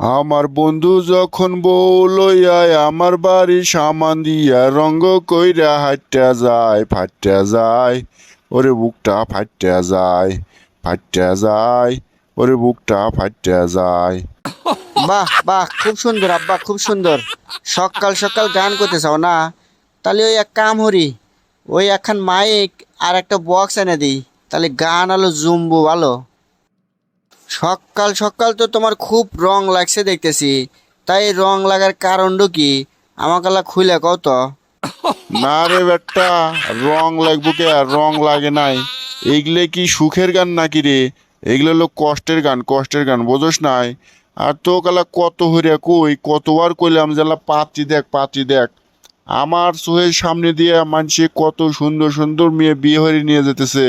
আমার বন্ধু যখন বউ আমার বাড়ি সামান দিয়া রঙ্গ কইরা হাইটা যায় ফাইটা যায়। ওরে বুকটা ফাইটা যায় ফাইটা যায়। ওরে বুকটা ফাইটা যায়। বাহ বাহ, খুব সুন্দর আব্বা, খুব সুন্দর। সকাল সকাল গান করতে চাও না? তাহলে ওই এক কাম হরি ওই একখান মাইক আর একটা বক্স এনে দিই। তাহলে গান আলো জুমবো ভালো। সকাল সকাল তো তোমার খুব রং লাগছে দেখতেছি। তাই রং লাগার কারণটা কি? আমাকে খুলে কও তো। না রে বেটা, রং লাগবো কে আর রং লাগে নাই। এগুলো কি সুখের গান নাকি রে? এগুলো হলো কষ্টের গান কষ্টের গান, বোঝোস নাই? আর তো কালা কত হইয়া কই, কতবার কইলাম যেলা পাত্রী দেখ পাত্রী দেখ। আমার চোখের সামনে দিয়ে মানুষে কত সুন্দর সুন্দর মেয়ে বিয়ে হয়ে নিয়ে যেতেছে।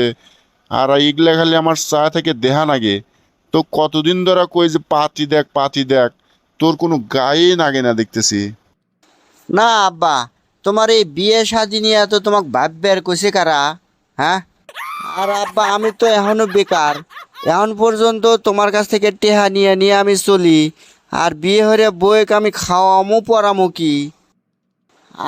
আর এগুলা খালি আমার চা থেকে দেহা নাগে। তো কতদিন ধরে কই যে, পাতি দেখ পাতি দেখ, তোর কোনো গায়ে নাগে না দেখতেছি না, আব্বা, তোমার এই বিয়ে শাদি নিয়ে তো তোমাকে ভাববে আর কইছে কারা হ্যাঁ? আর আব্বা, আমি তো এখনও বেকার, এখন পর্যন্ত তোমার কাছ থেকে টেহা নিয়ে নিয়ে আমি চলি, আর বিয়ে হরে বইকে আমি খাওয়ামো, পরামো কি?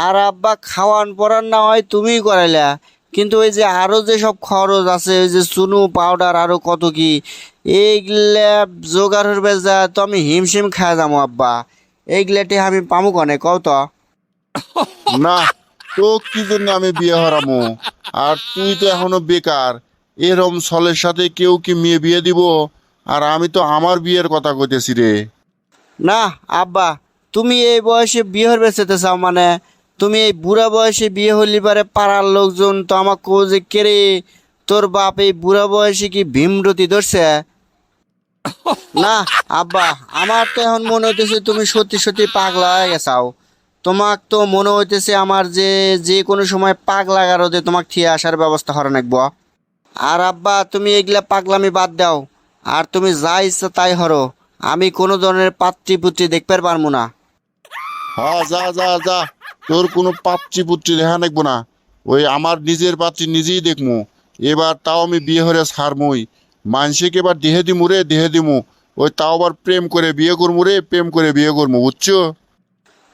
আর আব্বা, খাওয়ান পরান না হয় তুমিই করাইলা কিন্তু ওই যে আরও যে সব খরচ আছে ওই যে চুনু পাউডার আরও কত কি এইগুলা জোগাড় হরবে যা তো আমি হিমশিম খায় যাব আব্বা। এইগুলাটি আমি পামু কনে কও তো। না তো কি জন্য আমি বিয়ে হারামো? আর তুই তো এখনও বেকার। এরম ছলের সাথে কেউ কি মেয়ে বিয়ে দিব? আর আমি তো আমার বিয়ের কথা কইতেছি রে। না আব্বা তুমি এই বয়সে বিয়ে হয়ে বেঁচেতে চাও মানে তুমি এই বুড়া বয়সে বিয়ে হলি পারে পাড়ার লোকজন তো আমার কো যে কেরে তোর বাপ এই বুড়া বয়সে কি ভীমরতি ধরছে? না, আব্বা, আমার তো এখন মনে হইতেছে তুমি সত্যি সত্যি পাগলা হয়ে গেছাও। তোমাক তো মনে হইতেছে আমার যে যে কোনো সময় পাগলা গারদে তোমাক থিয়ে আসার ব্যবস্থা হরে নাকবো আর আব্বা, তুমি এগুলা পাগলামি বাদ দাও। আর তুমি যা ইচ্ছা তাই হরো আমি কোনো ধরনের পাত্রী পুত্রী দেখতে পারব না। হ্যাঁ যা যা যা। তোর কোনো পাত্রী পুত্রী দেখা দেখব না। ওই আমার নিজের পাত্রী নিজেই দেখমু। এবার তাও আমি বিয়ে হরে ছাড়মুই মানসিক এবার দেহে দিমু রে, দেহে দিমু। ওই তাও আবার প্রেম করে বিয়ে করমু রে, প্রেম করে বিয়ে করমু, বুঝছ?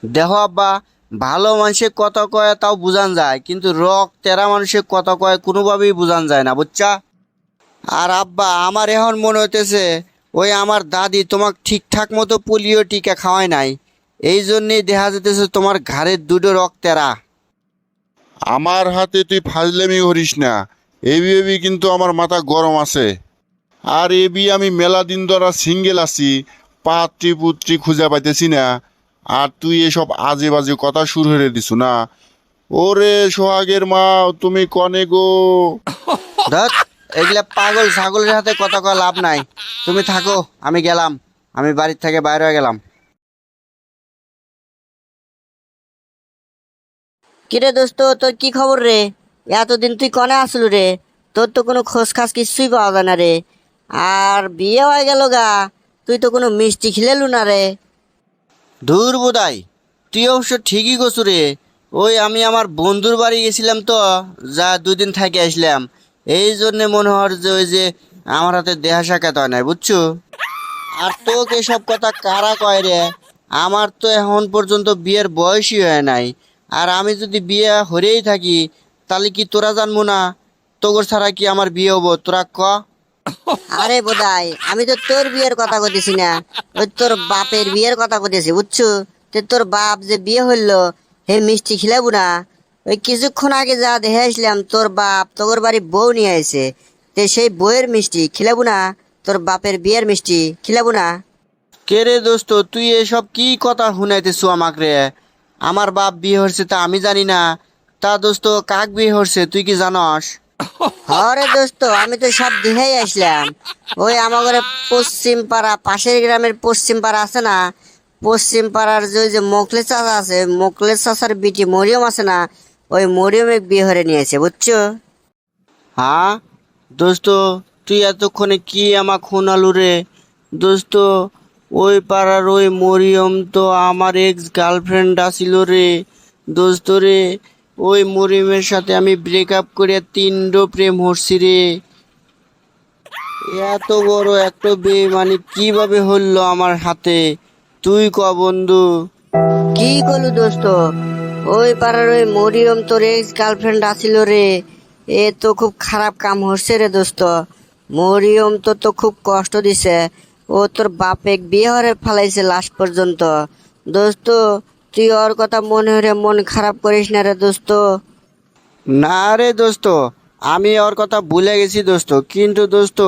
দেখো আব্বা, ভালো মানুষের কথা কয় তাও বুঝান যায়, কিন্তু রক তেরা মানুষের কথা কয় কোনোভাবেই বুঝান যায় না, বুঝছা? আর আব্বা, আমার এখন মনে হইতেছে, ওই আমার দাদি তোমাক ঠিকঠাক মতো পোলিও টিকা খাওয়ায় নাই। এই জন্যেই দেখা যেতেছে তোমার ঘাড়ের দুটো রক তেরা। আমার হাতে তুই ফাজলেমি করিস না। এবি এবি কিন্তু আমার মাথা গরম আছে। আর এবি আমি মেলা দিন ধরা সিঙ্গেল আছি পাত্রী পুত্রী খুঁজে পাইতেছি না। আর তুই এসব আজে বাজে কথা শুরু হয়ে দিছু না। ওরে সোহাগের মা তুমি কনে গো? ধত এগুলা পাগল ছাগলের হাতে কথা কয় লাভ নাই। তুমি থাকো আমি গেলাম। আমি বাড়ির থেকে বাইরে গেলাম। কিরে দোস্ত, তোর কি খবর রে? এতদিন তুই কনে আসলু রে? তোর তো কোনো খোঁজ খাস কিছুই পাওয়া যায় না রে। আর বিয়ে হয়ে গেল গা, তুই তো কোনো মিষ্টি খিলেলু না রে। দূর বোধাই তুই অবশ্য ঠিকই গছু রে। ওই আমি আমার বন্ধুর বাড়ি গেছিলাম তো, যা দুদিন থেকে আসলাম। এই জন্যে মনে হয় যে ওই যে আমার হাতে দেহা সাক্ষাৎ হয় নাই, বুঝছ? আর তোকে এসব কথা কারা কয় রে? আমার তো এখন পর্যন্ত বিয়ের বয়সই হয় নাই। আর আমি যদি বিয়ে হরেই থাকি তাহলে কি তোরা জানব না? তোর ছাড়া কি আমার বিয়ে হব? তোরা ক। আরে বোধাই আমি তো তোর বিয়ের কথা কইতেছি না। ওই তোর বাপের বিয়ের কথা কইতেছি বুঝছ? তো তোর বাপ যে বিয়ে হইল হে মিষ্টি খিলাবো না। ওই কিছুক্ষণ আগে যা দেখে আসলাম তোর বাপ তোর বাড়ি বউ নিয়ে আইছে। তে সেই বউয়ের মিষ্টি খিলাবো না তোর বাপের বিয়ের মিষ্টি খিলাবো না। কে রে দোস্ত তুই এসব কি কথা শুনাইতেছ আমাক? রে আমার বাপ বিয়ে হচ্ছে তা আমি জানি না। তা দোস্ত কাক বিয়ে হচ্ছে তুই কি জানস? হরে দোস্ত আমি তো সব দেখেই আসলাম। ওই আমার ঘরে পশ্চিম পাড়া পাশের গ্রামের পশ্চিম পাড়া আছে না? পশ্চিম পাড়ার যে যে মোকলে চাচা আছে মোকলে চাচার বিটি মরিয়ম আছে না? ওই মরিয়মে বিয়ে হরে নিয়েছে বুঝছ? হ্যাঁ? দোস্ত তুই এতক্ষণে কি আমাক শুনালু রে? দোস্ত ওই পাড়ার ওই মরিয়ম তো আমার এক্স গার্লফ্রেন্ড আসিল রে। দোস্ত রে, ওই মরিয়মের সাথে আমি ব্রেকআপ করে তিনডো প্রেম হরছি রে। এত বড় একটা বে মানে কীভাবে হলো আমার হাতে? তুই ক বন্ধু? কি করলু দোস্ত? ওই পাড়ার ওই মরিয়ম তোর এক্স গার্লফ্রেন্ড আসিল রে। এ তো খুব খারাপ কাম হচ্ছে রে দোস্ত। মরিয়ম তো তো খুব কষ্ট দিছে। ও তোর বাপে বিয়ে হরে ফেলাইছে লাস্ট পর্যন্ত। দোস্ত, তুই ওর কথা মনে হরে মন খারাপ করিস না রে দোস্ত। না রে দোস্ত, আমি ওর কথা ভুলে গেছি দোস্ত। কিন্তু দোস্ত,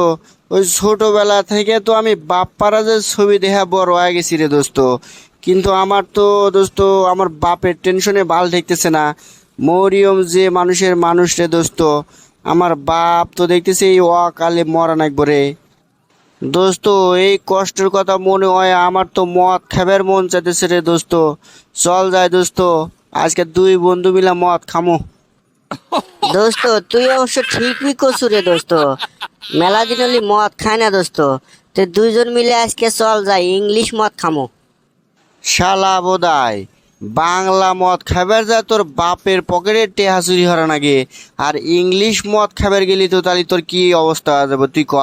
ওই ছোটবেলা থেকে তো আমি বাপ্পারা যে ছবি দেখা বড় হয়ে গেছি রে দোস্ত। কিন্তু আমার তো দোস্ত, আমার বাপের টেনশনে ভালো ঠেকতেছে না। মরিয়ম যে মানুষের মানুষ রে দোস্ত, আমার বাপ তো দেখতেছি এই অকালে মরা নাকবো রে দোস্ত এই কষ্টের কথা মনে হয় আমার তো মদ খাবার মন চাইতেছে রে দোস্ত। চল যায় দোস্ত আজকে দুই বন্ধু মিলে মদ খামো। দোস্ত তুই অবশ্য ঠিকই করছু রে দোস্ত। মেলা দিন হলি মদ খায় না দোস্ত। তুই দুইজন মিলে আজকে চল যাই ইংলিশ মদ খামো। শালা বোধায় বাংলা মদ খাবার যা তোর বাপের পকেটে টেহা চুরি হরা নাকি আর ইংলিশ মদ খাবার গেলি তো তাহলে তোর কি অবস্থা যাবে তুই ক?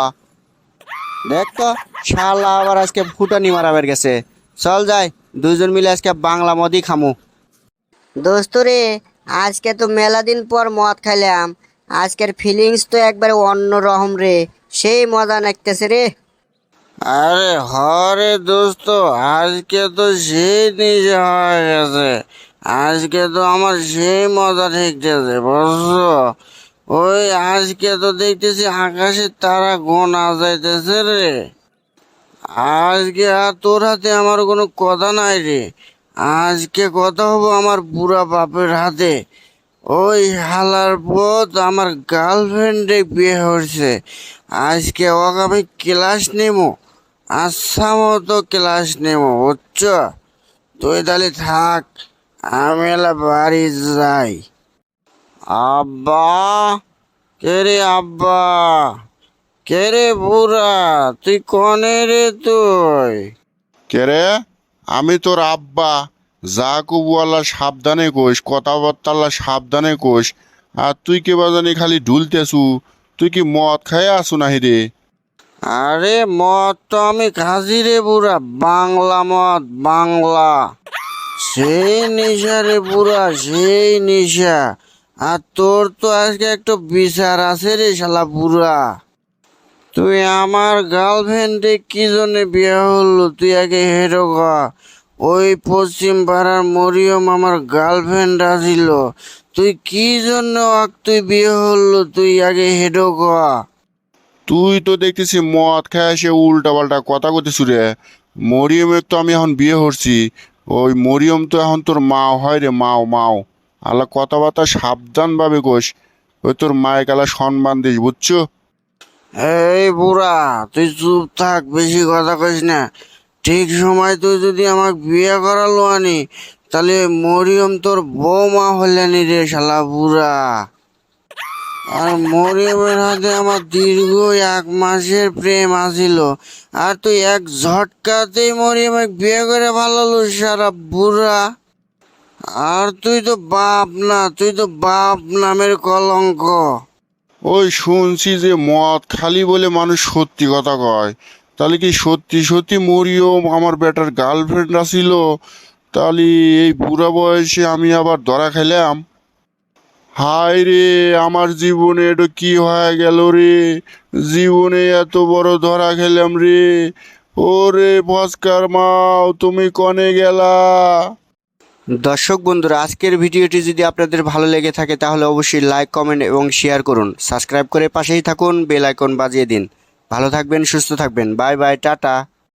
দেখ তো শালা আবার আজকে ফুটানি মারাবার গেছে। চল যাই দুজন মিলে আজকে বাংলা মদই খামু। দোস্ত রে আজকে তো মেলা দিন পর মদ খাইলাম। আজকের ফিলিংস তো একবারে অন্য রকম রে সেই মজা নাকতেছে রে। আরে হরে দোস্ত আজকে তো সেই নিজে হয়ে গেছে। আজকে তো আমার সেই মজা ঠেকতেছে বুঝছ? ওই আজকে তো দেখতেছি আকাশে তারা গোনা যাইতেছে রে। আজকে আর তোর হাতে আমার কোনো কথা নাই রে। আজকে কথা হব আমার বুড়া বাপের হাতে। ওই হালার পথ আমার গার্লফ্রেন্ডে বিয়ে হচ্ছে আজকে ওকে আমি ক্লাস নেব। আচ্ছা মতো ক্লাস নেব, বুঝছ? তুই তাহলে থাক, আমি বাড়ি যাই। আব্বা কে রে আব্বা? কে রে বুড়া? তুই কনে রে তুই? কে রে? আমি তোর আব্বা। যা কবুয়াল্লা সাবধানে কোষ কথাবার্তাল্লা সাবধানে কোষ আর তুই কে বাজানি খালি ঢুলতেছু। তুই কি মদ খাইয়া আসু নাহি রে? আরে মদ তো আমি খাসি রে বুড়া। বাংলা মদ বাংলা। সেই নেশা রে বুড়া সেই নেশা। আর তোর তো আজকে একটু বিচার আছে রে শালা বুড়া। তুই আমার গার্লফ্রেন্ডে কি জন্য বিয়ে হলো? তুই আগে হেরো ওই পশ্চিম পাড়ার মরিয়ম আমার গার্লফ্রেন্ড আছিল। তুই কি জন্য তুই বিয়ে হলো? তুই আগে হেডো তুই তো দেখতেছি মদ খায় সে উল্টা পাল্টা কথা কইতেছু রে। মরিয়মের তো আমি এখন বিয়ে করছি। ওই মরিয়ম তো এখন তোর মাও, হয় রে মাও মাও। আল্লাহ কথাবার্তা সাবধানভাবে কোষ ওই তোর মায়ের কালা সম্মান দিস, বুঝছ? এই বুড়া, তুই চুপ থাক, বেশি কথা কইস না। ঠিক সময় তুই যদি আমাকে বিয়ে করালো আনি, তাহলে মরিয়ম তোর বৌমা হলেনি রে শালা বুড়া। আর মরিয়মের হাতে আমার দীর্ঘ এক মাসের প্রেম আসিল আর তুই এক ঝটকাতেই মরিয়মে বিয়ে করে ভালো সারা বুড়া। আর তুই তো বাপ না, তুই তো বাপ নামের কলঙ্ক। ওই শুনছি যে মদ খালি বলে মানুষ সত্যি কথা কয়। তাহলে কি সত্যি সত্যি মরিয়ম আমার বেটার গার্লফ্রেন্ড আসিল? তাহলে এই বুড়া বয়সে আমি আবার ধরা খেলাম? হায় রে, আমার জীবনে এটা কি হয়ে গেল রে? জীবনে এত বড় ধরা খেলাম রে? ওরে ভস্কার মাও, তুমি কনে গেলা? দর্শক বন্ধুরা, আজকের ভিডিওটি যদি আপনাদের ভালো লেগে থাকে, তাহলে অবশ্যই লাইক কমেন্ট এবং শেয়ার করুন। সাবস্ক্রাইব করে পাশেই থাকুন বেল আইকন বাজিয়ে দিন। ভালো থাকবেন, সুস্থ থাকবেন। Bye bye tata.